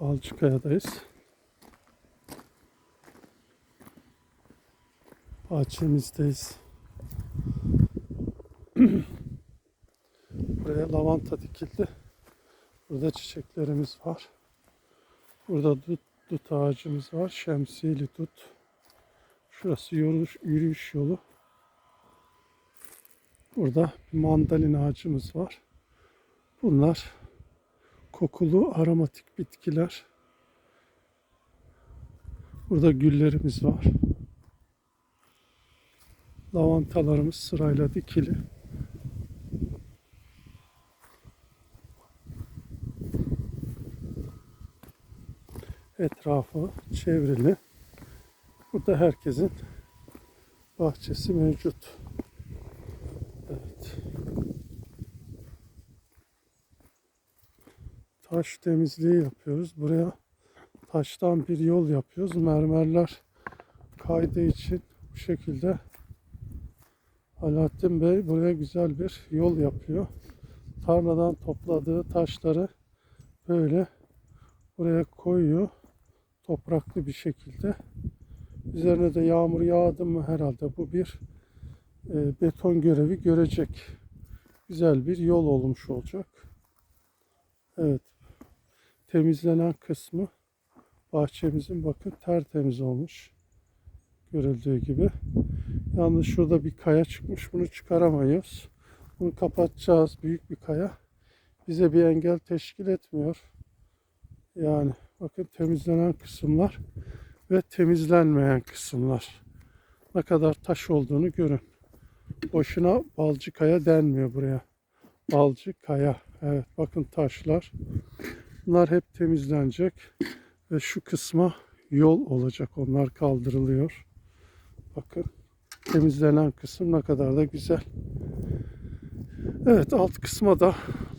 Balçıkaya'dayız. Bahçemizdeyiz. Buraya lavanta dikildi. Burada çiçeklerimiz var. Burada dut, dut ağacımız var. Şemsiyeli dut. Şurası yürüyüş, yürüyüş yolu. Burada bir mandalina ağacımız var. Bunlar kokulu aromatik bitkiler. Burada güllerimiz var. Lavantalarımız sırayla dikili. Etrafı çevrili. Burada herkesin bahçesi mevcut. Evet. Taş temizliği yapıyoruz. Buraya taştan bir yol yapıyoruz. Mermerler kaydığı için bu şekilde Alaaddin Bey buraya güzel bir yol yapıyor. Tarladan topladığı taşları böyle buraya koyuyor. Topraklı bir şekilde. Üzerine de yağmur yağdı mı herhalde bu bir e, beton görevi görecek. Güzel bir yol olmuş olacak. Evet. Temizlenen kısmı bahçemizin bakın tertemiz olmuş. Görüldüğü gibi. Yalnız şurada bir kaya çıkmış. Bunu çıkaramayız. Bunu kapatacağız. Büyük bir kaya. Bize bir engel teşkil etmiyor. Yani bakın temizlenen kısımlar ve temizlenmeyen kısımlar. Ne kadar taş olduğunu görün. Boşuna balcı kaya denmiyor buraya. Balcı kaya. Evet bakın taşlar. Bunlar hep temizlenecek. Ve şu kısma yol olacak. Onlar kaldırılıyor. Bakın temizlenen kısım ne kadar da güzel. Evet alt kısma da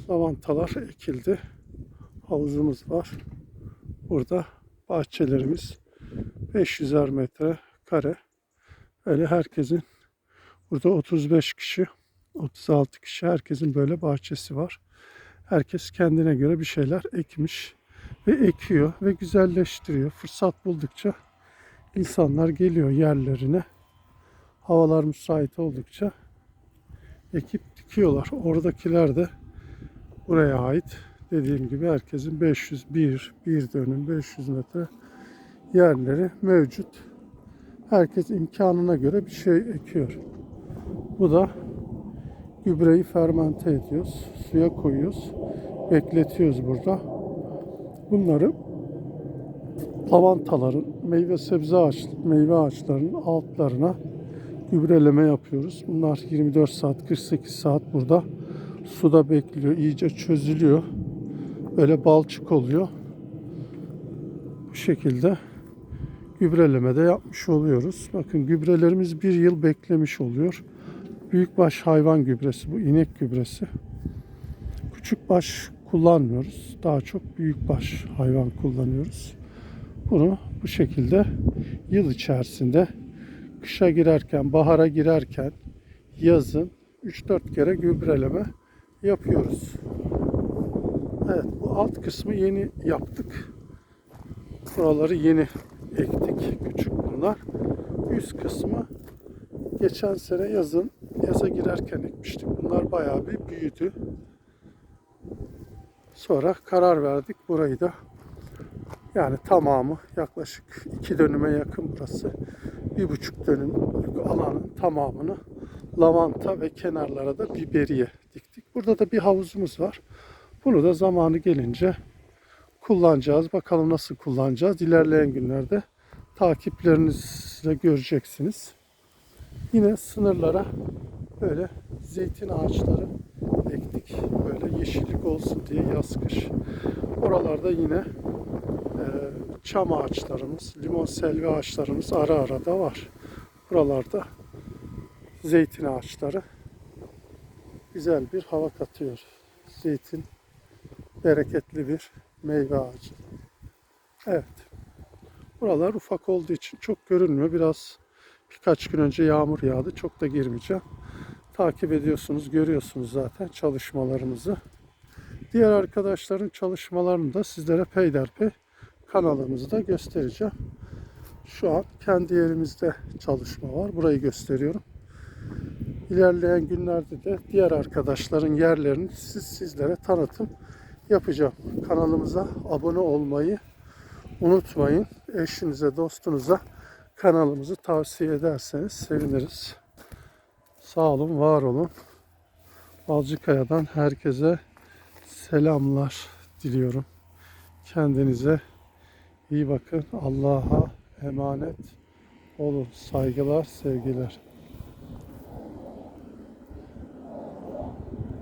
lavantalar ekildi. Havuzumuz var. Burada bahçelerimiz 500'er metre kare. Öyle herkesin burada 35 kişi 36 kişi herkesin böyle bahçesi var. Herkes kendine göre bir şeyler ekmiş ve ekiyor ve güzelleştiriyor. Fırsat buldukça insanlar geliyor yerlerine. Havalar müsait oldukça ekip dikiyorlar. Oradakiler de buraya ait. Dediğim gibi herkesin 500 bir, bir dönüm 500 metre yerleri mevcut. Herkes imkanına göre bir şey ekiyor. Bu da gübreyi fermente ediyoruz. Suya koyuyoruz. Bekletiyoruz burada. Bunları lavantaların, meyve sebze ağaç, meyve ağaçlarının altlarına gübreleme yapıyoruz. Bunlar 24 saat, 48 saat burada suda bekliyor. iyice çözülüyor. Böyle balçık oluyor. Bu şekilde gübreleme de yapmış oluyoruz. Bakın gübrelerimiz bir yıl beklemiş oluyor. Büyükbaş hayvan gübresi bu inek gübresi. Küçükbaş kullanmıyoruz. Daha çok büyükbaş hayvan kullanıyoruz. Bunu bu şekilde yıl içerisinde kışa girerken, bahara girerken, yazın 3-4 kere gübreleme yapıyoruz. Evet bu alt kısmı yeni yaptık. Buraları yeni ektik. Küçük bunlar. Üst kısmı geçen sene yazın yaza girerken ekmiştik. Bunlar bayağı bir büyüdü. Sonra karar verdik burayı da yani tamamı yaklaşık iki dönüme yakın burası. Bir buçuk dönümlük alanın tamamını lavanta ve kenarlara da biberiye diktik. Burada da bir havuzumuz var. Bunu da zamanı gelince kullanacağız. Bakalım nasıl kullanacağız. İlerleyen günlerde takiplerinizle göreceksiniz. Yine sınırlara böyle zeytin ağaçları ektik. Böyle yeşillik olsun diye yaz kış. Oralarda yine e, çam ağaçlarımız, limon selvi ağaçlarımız ara ara da var. Buralarda zeytin ağaçları güzel bir hava katıyor. Zeytin bereketli bir meyve ağacı. Evet. Buralar ufak olduğu için çok görünmüyor. Biraz birkaç gün önce yağmur yağdı. Çok da girmeyeceğim. Takip ediyorsunuz, görüyorsunuz zaten çalışmalarımızı. Diğer arkadaşların çalışmalarını da sizlere peyderpey kanalımızı da göstereceğim. Şu an kendi yerimizde çalışma var. Burayı gösteriyorum. İlerleyen günlerde de diğer arkadaşların yerlerini siz sizlere tanıtım yapacağım. Kanalımıza abone olmayı unutmayın. Eşinize, dostunuza kanalımızı tavsiye ederseniz seviniriz. Sağ olun, var olun. Balcıkaya'dan herkese selamlar diliyorum. Kendinize iyi bakın. Allah'a emanet olun. Saygılar, sevgiler.